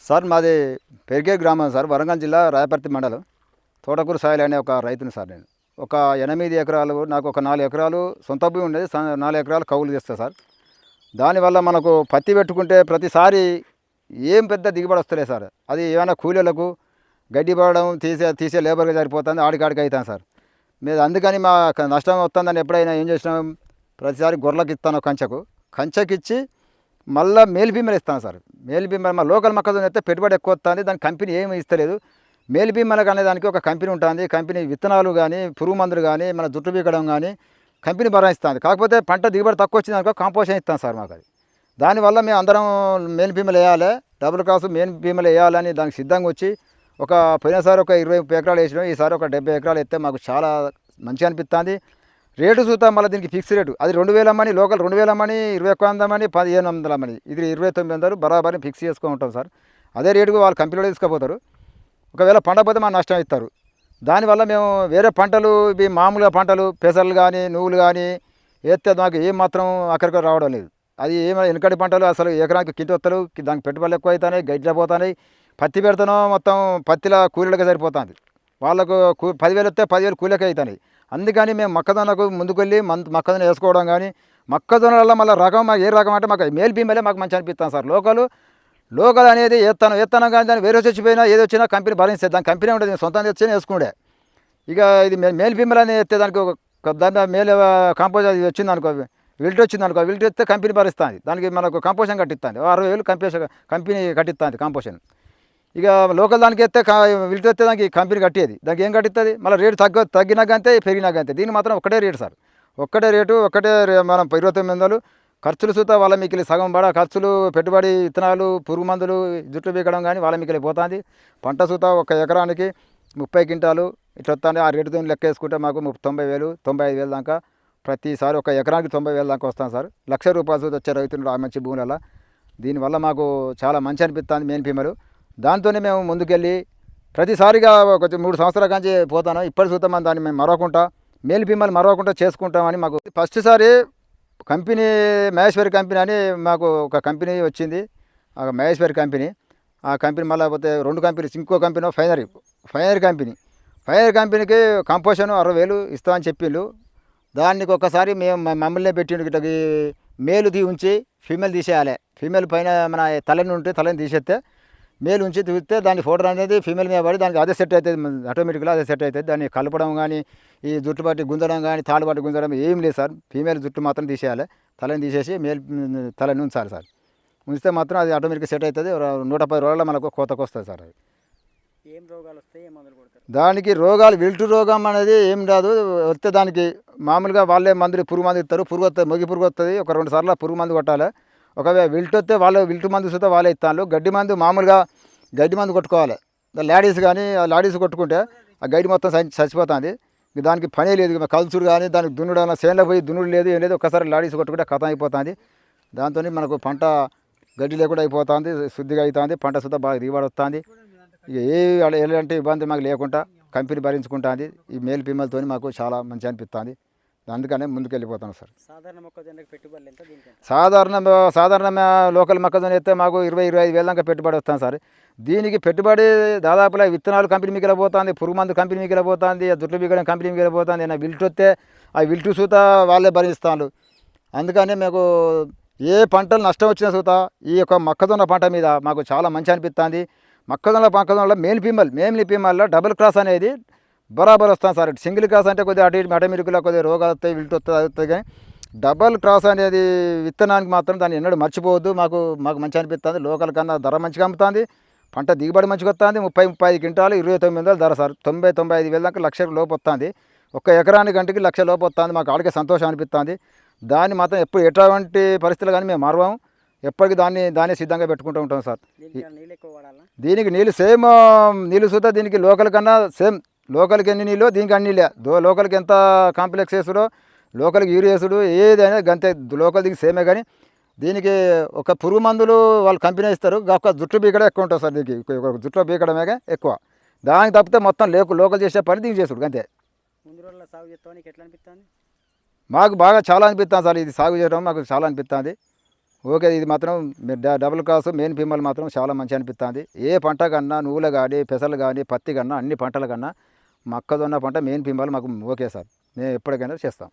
Sir మాది పెరిగే గ్రామం సార్ వరంగల్ జిల్లా రాయపర్తి మండలం. తోటకూరు సాయిల్ అనే ఒక రైతుని సార్ నేను. ఒక ఎనిమిది ఎకరాలు నాకు ఒక నాలుగు ఎకరాలు సొంత భూమి ఉండేది స- నాలుగు ఎకరాలు కౌలు చేస్తా సార్. దానివల్ల మనకు పత్తి పెట్టుకుంటే ప్రతిసారి ఏం పెద్ద దిగుబడి వస్తలే సార్. అది ఏమైనా కూలీలకు గడ్డి పడడం తీసే తీసే లేబర్గా సరిపోతుంది ఆడికాడికి అవుతాను సార్. మీరు అందుకని మా నష్టం వస్తుందని ఎప్పుడైనా ఏం చేసినాం? ప్రతిసారి గొర్రెలకు ఇస్తాను కంచెకు. కంచకిచ్చి మళ్ళీ మేల్ భీమలు ఇస్తాను సార్. మేల్ భీమలు లోకల్ మొక్కజొన్న అయితే పెట్టుబడి ఎక్కువ వస్తుంది దాని కంపెనీ ఏమి ఇస్తలేదు. మేలు భీమలకు అనే దానికి ఒక కంపెనీ ఉంటుంది కంపెనీ విత్తనాలు కానీ పురుగు మందులు కానీ మన జుట్టు బీకడం కానీ కంపెనీ భరాయిస్తుంది కాకపోతే పంట దిగుబడి తక్కువ వచ్చింది అనుకో కాంపోషన్ ఇస్తాం సార్ మాకు అది. దానివల్ల మేము అందరం మేలు భీమలు వేయాలి డబుల్ క్రాస్ మేలు భీమలు వేయాలని దానికి సిద్ధంగా వచ్చి ఒక పోయినసారి ఒక ఇరవై ఎకరాలు వేసినాం ఈసారి ఒక డెబ్బై ఎకరాలు వేస్తే మాకు చాలా మంచిగా అనిపిస్తుంది. రేటు చూద్దాం మళ్ళీ దీనికి ఫిక్స్ రేటు. అది రెండు వేల అమ్మని లోకల్ రెండు వేల మనీ ఇరవై ఒక్క వందమని పదిహేను వందల మనీ. ఇది ఇరవై తొమ్మిది వందలు బరాబరి ఫిక్స్ చేసుకొని ఉంటాం సార్. అదే రేటుకు వాళ్ళు కంపెనీలో తీసుకుపోతారు. ఒకవేళ పండకపోతే మా నష్టం ఇస్తారు. దానివల్ల మేము వేరే పంటలు ఇవి మామూలుగా పంటలు పెసలు కానీ నువ్వులు కానీ వేస్తే మాకు ఏం మాత్రం అక్కడికి రావడం లేదు. అది ఏమైనా వెనకటి పంటలు అసలు ఎకరానికి కింద వస్తారు దానికి పెట్టుబడులు ఎక్కువ అవుతున్నాయి గడ్డిలో పోతున్నాయి. పత్తి పెడతానో మొత్తం పత్తిలా కూలీలకు సరిపోతుంది. వాళ్ళకు కూ పదివేలు వస్తే పదివేలు కూలీలకే అవుతున్నాయి. అందుకని మేము మొక్కజొన్నకు ముందుకు వెళ్ళి మొక్కజొన్న వేసుకోవడం కానీ మొక్కజొన్నలలో వల్ల మళ్ళీ రకం మాకు ఏ రకం అంటే మాకు మేల్ బీమలే మాకు మంచి అనిపిస్తాను సార్. లోకలు లోకల్ అనేది ఎత్తాను ఎత్తాను కానీ దాన్ని వేరే చచ్చిపోయినా ఏది వచ్చినా కంపెనీ భరించేది దాని కంపెనీ ఉంటుంది నేను సొంతంగా తెచ్చి వేసుకుండే. ఇక ఇది మే- మేల్ ఎత్తే దానికి ఒక దాని మేల్ కాంపోజ్ అది వచ్చింది అనుకో విల్ట్ వచ్చింది అనుకో విల్ట్ ఎత్తే కంపెనీ భరిస్తుంది. దానికి మనకు కంపోషన్ కట్టిస్తుంది. అరవై వేలు కంపోషన్ కంపెనీ కట్టిస్తుంది కంపోషన్ ఇక లోకల్ దానికి ఎత్తే విల్ట్ ఎత్తే దానికి కంపెనీ కట్టేది. దానికి ఏం కట్టిస్తుంది మళ్ళీ రేటు తగ్గ తగ్గినాక అంతే పెరిగినాక అంతే దీనికి మాత్రం ఒకటే రేటు సార్. ఒక్కటే రేటు ఒక్కటే రే- మనం ఇరవై తొమ్మిది వందలు. ఖర్చులు సుతా వాళ్ళ మిగిలి సగం పడ ఖర్చులు పెట్టుబడి విత్తనాలు పురుగు మందులు జుట్టు పీకడం కానీ వాళ్ళ మిగిలి పోతుంది. పంట సుత ఒక ఎకరానికి ముప్పై క్వింటాలు. ఇట్లా వస్తాను ఆ రేటుతో లెక్క వేసుకుంటే మాకు ముప్పై తొంభై వేలు తొంభై ఐదు వేలు దాకా ప్రతిసారి ఒక ఎకరానికి తొంభై వేల దాకా వస్తాం సార్. లక్ష రూపాయలు వచ్చే రైతులు ఆ మంచి భూములలో దీనివల్ల మాకు చాలా మంచి అనిపిస్తుంది మెయిన్ ఫీమలు. దాంతోనే మేము ముందుకెళ్ళి ప్రతిసారిగా ఒక మూడు సంవత్సరాల కాంచి పోతాను. ఇప్పటి చూద్దాం దాన్ని మేము మరవకుండా మేల్ భీమాలు మరవకుండా చేసుకుంటామని మాకు ఫస్ట్ సారి కంపెనీ మహేశ్వరి కంపెనీ అని మాకు ఒక కంపెనీ వచ్చింది. ఆ మహేశ్వరి కంపెనీ. ఆ కంపెనీ మళ్ళీ పోతే రెండు కంపెనీస్ ఇంకో కంపెనీ ఫైనరీ ఫైనరీ కంపెనీ. ఫైనరీ కంపెనీకి కంపోషన్ అరవై వేలు ఇస్తామని చెప్పిండు. దానికి ఒక్కసారి మేము మమ్మల్ని పెట్టిండు ఇట్లా మేలు తీ ఉంచి ఫీమేల్ తీసేయాలి. ఫీమేల్ పైన మన తలని ఉంటే తలని తీసేస్తే మేలు ఉంచి తీస్తే దాని ఫోటో అనేది ఫీమేల్ మీద పడి దానికి అదే సెట్ అవుతుంది. ఆటోమేటిక్గా అదే సెట్ అవుతుంది. దాన్ని కలపడం కానీ ఈ జుట్టు పట్టి గుంజడం కానీ తాడు పట్టి గుంజడం ఏం లేదు సార్. ఫీమేల్ జుట్టు మాత్రం తీసేయాలి. తలని తీసేసి మేల్ తలని ఉంచాలి సార్. ఉంచితే మాత్రం అది ఆటోమేటిక్గా సెట్ అవుతుంది. నూట పది రోజుల్లో మనకు కోతకు వస్తుంది సార్ అది. దానికి రోగాలు విల్టు రోగం అనేది ఏం రాదు. వస్తే దానికి మామూలుగా వాళ్ళే మందులు పురుగు మందు ఇస్తారు. పురుగు వస్తుంది మొగి పురుగు వస్తుంది ఒక రెండు సార్లు పురుగు మందు కొట్టాలి. ఒకవేళ విల్టు వస్తే వాళ్ళు విల్టు మందు సుతా వాళ్ళే ఇస్తాను గడ్డి మందు మామూలుగా గడ్డి మందు కొట్టుకోవాలి. లేడీస్ కానీ ఆ లేడీస్ కొట్టుకుంటే ఆ గడ్డి మొత్తం చచ్చిపోతుంది. దానికి పనే లేదు. ఇక కానీ దానికి దున్నుడు చేనులో పోయి దున్నుడు లేదు ఏం లేదు. ఒక్కసారి లాడీస్ కొట్టుకుంటే కథ అయిపోతుంది. దాంతో మనకు పంట గడ్డి లేకుండా అయిపోతుంది శుద్ధిగా అవుతుంది పంట సుతా బాగా దిగుబడి వస్తుంది ఇక ఏ ఎలాంటి ఇబ్బంది మాకు లేకుండా కంపెనీ భరించుకుంటుంది. ఈ మేల్ పిమ్మలతో మాకు చాలా మంచి అనిపిస్తుంది అందుకనే ముందుకు వెళ్ళిపోతాను సార్. సాధారణ మొక్కజొన్నకి పెట్టుబడులు ఎంత దీనికి ఎంత? సాధారణ సాధారణ లోకల్ మొక్కజొన్న అయితే మాకు ఇరవై ఇరవై ఐదు వేల దాకా పెట్టుబడి వస్తాను సార్. దీనికి పెట్టుబడి దాదాపులా విత్తనాలు కంపెనీ మీకు పోతుంది పురుగు మందు కంపెనీ మీకు పోతుంది జుట్లు బిగడం కంపెనీ మీకు పోతుంది ఏమైనా విల్ట్ వస్తే ఆ విల్టు సూత వాళ్ళే భరిస్తాను అందుకని మీకు ఏ పంటలు నష్టం వచ్చినా సూత ఈ యొక్క మొక్కజొన్న పంట మీద మాకు చాలా మంచి అనిపిస్తుంది. మొక్కజొన్న మొక్కజొన్నలో మేల్ ఫీమల్ మేల్ ఫీమల్లో డబుల్ క్రాస్ అనేది బరాబర్ వస్తాను సార్. సింగిల్ క్రాస్ అంటే కొద్దిగా అటు ఇటు అటమిరికలో కొద్దిగా రోగాలు వస్తాయి విల్ట్ వస్తుంది అది వస్తుంది కానీ డబల్ క్రాస్ అనేది విత్తనానికి మాత్రం దాన్ని ఎన్నడూ మర్చిపోవద్దు. మాకు మాకు మంచి అనిపిస్తుంది. లోకల్ కన్నా ధర మంచిగా అమ్ముతుంది. పంట దిగుబడి మంచిగా వస్తుంది. ముప్పై ముప్పై ఐదు క్వింటాలు ఇరవై తొమ్మిది వందలు ధర సార్. తొంభై తొంభై ఐదు వేల దాకా లక్ష లోపు వస్తుంది. ఒక్క ఎకరానికి గంటకి లక్ష లోపు వస్తుంది. మాకు ఆడికే సంతోషం అనిపిస్తుంది. దాన్ని మాత్రం ఎప్పుడు ఎటువంటి పరిస్థితులు కానీ మేము మరవం ఎప్పటికీ దాన్ని దాన్ని సిద్ధంగా పెట్టుకుంటూ ఉంటాం సార్. దీనికి నీళ్ళు సేమ్ నీళ్ళు సుతా దీనికి లోకల్ కన్నా సేమ్ లోకల్కి ఎన్ని నీళ్ళు? దీనికి అన్ని నీళ్ళే. దో లోకల్కి ఎంత కాంప్లెక్స్ వేసుడో లోకల్కి యూరియా వేసుడు ఏది అనేది లోకల్ దీనికి సేమే కానీ దీనికి ఒక పురుగు మందులు వాళ్ళు కంపెనీ ఇస్తారు. ఒక జుట్టు బీకడ ఎక్కువ ఉంటుంది సార్ దీనికి. జుట్టు బీకడమే ఎక్కువ. దానికి తప్పితే మొత్తం లేకు లోకల్ చేసే పని దీనికి చేసుడు అంతే మాకు బాగా చాలా అనిపిస్తుంది సార్ ఇది సాగు చేయడం. మాకు చాలా అనిపిస్తుంది. ఓకే ఇది మాత్రం మీరు డబుల్ కాస్ మెయిన్ ఫీమేల్ మాత్రం చాలా మంచి అనిపిస్తుంది. ఏ పంట కన్నా నువ్వులు కానీ పెసలు కానీ పత్తి కన్నా అన్ని పంటల కన్నా మొక్కజొన్న పంట మెయిన్ పింబాలు మాకు ఓకే సార్. మేము ఎప్పటికైనా చేస్తాం.